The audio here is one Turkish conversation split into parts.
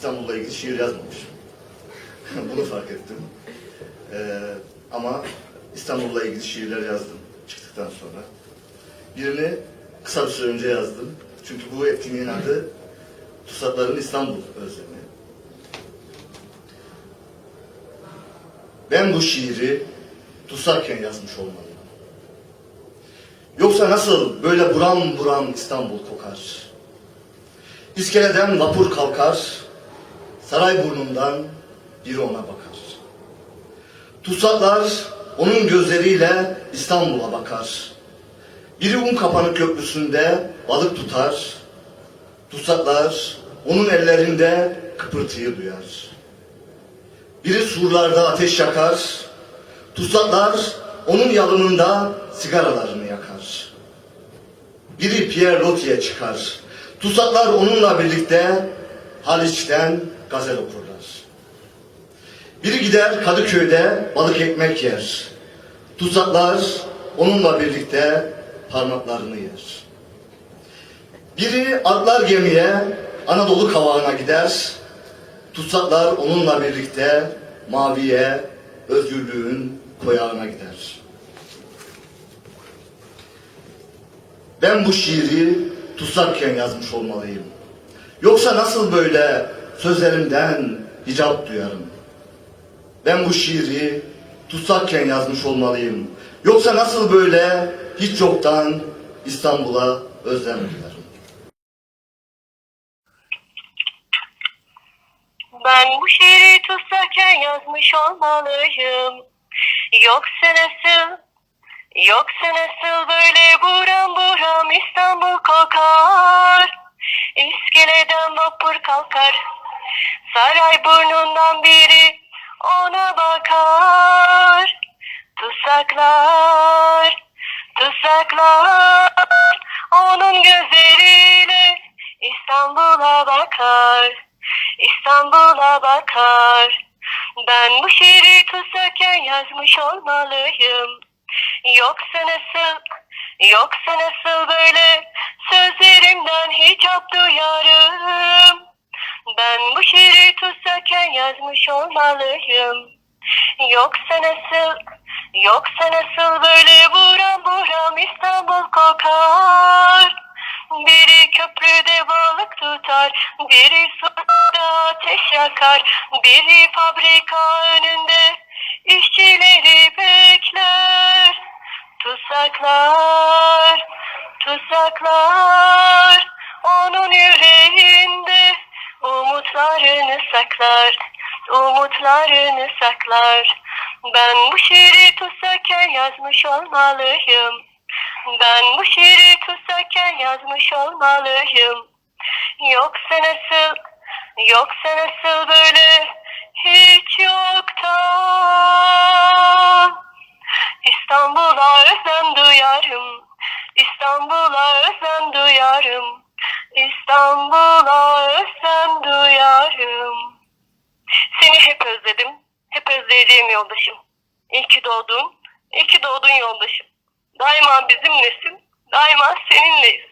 İstanbul'la ilgili şiir yazmamışım. Bunu fark ettim. Ee, ama İstanbul'la ilgili şiirler yazdım çıktıktan sonra. Birini kısa bir süre önce yazdım. Çünkü bu etkinliğin adı Pusatların İstanbul Özlemi. Ben bu şiiri Tusarken yazmış olmalıyım. Yoksa nasıl böyle buram buram İstanbul kokar? İskeleden vapur kalkar, saray burnundan biri ona bakar. Tutsaklar onun gözleriyle İstanbul'a bakar. Biri un kapanık köprüsünde balık tutar. Tutsaklar onun ellerinde kıpırtıyı duyar. Biri surlarda ateş yakar. Tutsaklar onun yalımında sigaralarını yakar. Biri Pierre Loti'ye çıkar. Tutsaklar onunla birlikte Haliç'ten gazel okurlar. Biri gider Kadıköy'de balık ekmek yer. Tutsaklar onunla birlikte parmaklarını yer. Biri atlar gemiye Anadolu kavağına gider. Tutsaklar onunla birlikte maviye, özgürlüğün koyağına gider. Ben bu şiiri tutsakken yazmış olmalıyım. Yoksa nasıl böyle sözlerimden hicap duyarım? Ben bu şiiri tutsakken yazmış olmalıyım. Yoksa nasıl böyle hiç yoktan İstanbul'a özlem duyarım? Ben bu şiiri tutsarken yazmış olmalıyım. Yoksa nasıl, yoksa nasıl böyle buram buram İstanbul kokar. İskeleden vapur kalkar, saray burnundan biri ona bakar. Tutsaklar, tutsaklar, onun gözleriyle İstanbul'a bakar. İstanbul'a bakar. Ben bu şiiri tutsarken yazmış olmalıyım. Yoksa nasıl, yoksa nasıl böyle sözlerimden hicap duyarım. Ben bu şiiri tutsarken yazmış olmalıyım. Yoksa nasıl, yoksa nasıl böyle buram buram İstanbul kokar. Biri köprüde balık tutar, biri suda ateş yakar, biri fabrika önünde işçileri bekler. Tuzaklar, tuzaklar, onun yüreğinde umutlarını saklar, umutlarını saklar. Ben bu şiiri tutsarken yazmış olmalıyım. Ben bu şiiri tutsarken yazmış olmalıyım. Yoksa nasıl, yoksa nasıl böyle hiç yoktan. Duyarım. İstanbul'a özlem duyarım. İstanbul'a özlem duyarım. Seni hep özledim. Hep özleyeceğim yoldaşım. İyi ki doğdun. İyi ki doğdun yoldaşım. Daima bizimlesin. Daima seninleyiz.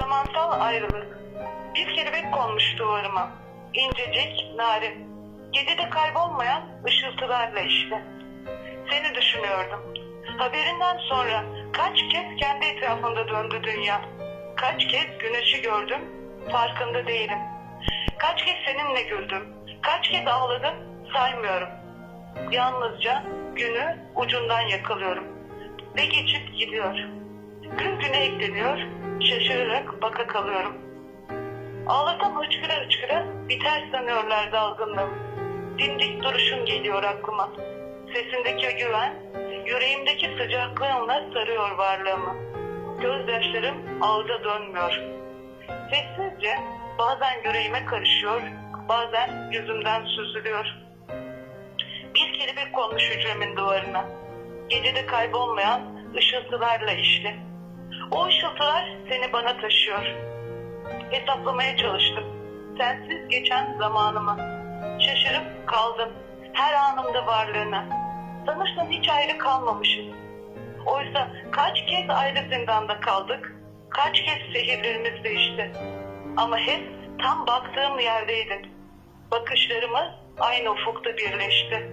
Zamansal ayrılık. Bir kelebek konmuş duvarıma. İncecik, narin. Gecede kaybolmayan ışıltılarla işte. Seni düşünüyordum. Haberinden sonra kaç kez kendi etrafında döndü dünya. Kaç kez güneşi gördüm, farkında değilim. Kaç kez seninle güldüm, kaç kez ağladım, saymıyorum. Yalnızca günü ucundan yakalıyorum. Ve geçip gidiyor. Gün güne ekleniyor, şaşırarak baka kalıyorum. Ağlasam hıçkıra hıçkıra biter sanıyorlar dalgınlığım. Dimdik duruşun geliyor aklıma. Sesindeki güven, yüreğimdeki sıcaklığınla sarıyor varlığımı. Gözyaşlarım ağza dönmüyor. Sessizce bazen yüreğime karışıyor, bazen yüzümden süzülüyor. Bir kelebek konmuş hücremin duvarına. Gecede kaybolmayan ışıltılarla işli. O ışıltılar seni bana taşıyor. Hesaplamaya çalıştım. Sensiz geçen zamanımı. Şaşırıp kaldım. Her anımda varlığına. Sanırsam hiç ayrı kalmamışız. Oysa kaç kez ayrı zindanda kaldık. Kaç kez şehirlerimiz değişti. Ama hep tam baktığım yerdeydin. Bakışlarımız aynı ufukta birleşti.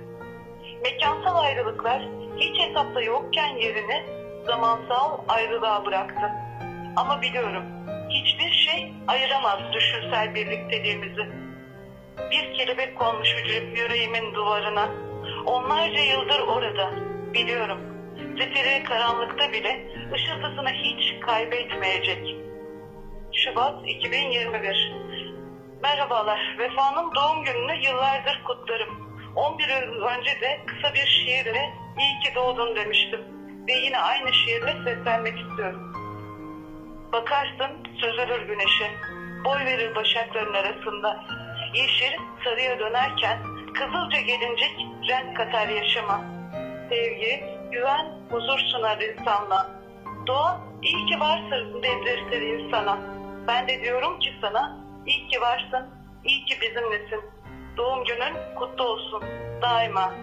Mekansal ayrılıklar hiç hesapta yokken yerini zamansal ayrılığa bıraktı. Ama biliyorum hiçbir şey ayıramaz düşünsel birlikteliğimizi. Bir kelebek konmuş yüreğimin duvarına. Onlarca yıldır orada. Biliyorum. Zifiri karanlıkta bile ışıltısını hiç kaybetmeyecek. Şubat 2021 Merhabalar. Vefa'nın doğum gününü yıllardır kutlarım. 11 yıl önce de kısa bir şiirle iyi ki doğdun demiştim. Ve yine aynı şiirle seslenmek istiyorum. Bakarsın süzülür güneşe. Boy verir başakların arasında. Yeşil sarıya dönerken kızılca gelincik renk katar yaşama. Sevgi, güven, huzur sunar insanla. Doğa iyi ki varsın dedirtir insana. Ben de diyorum ki sana iyi ki varsın, iyi ki bizimlesin. Doğum günün kutlu olsun daima.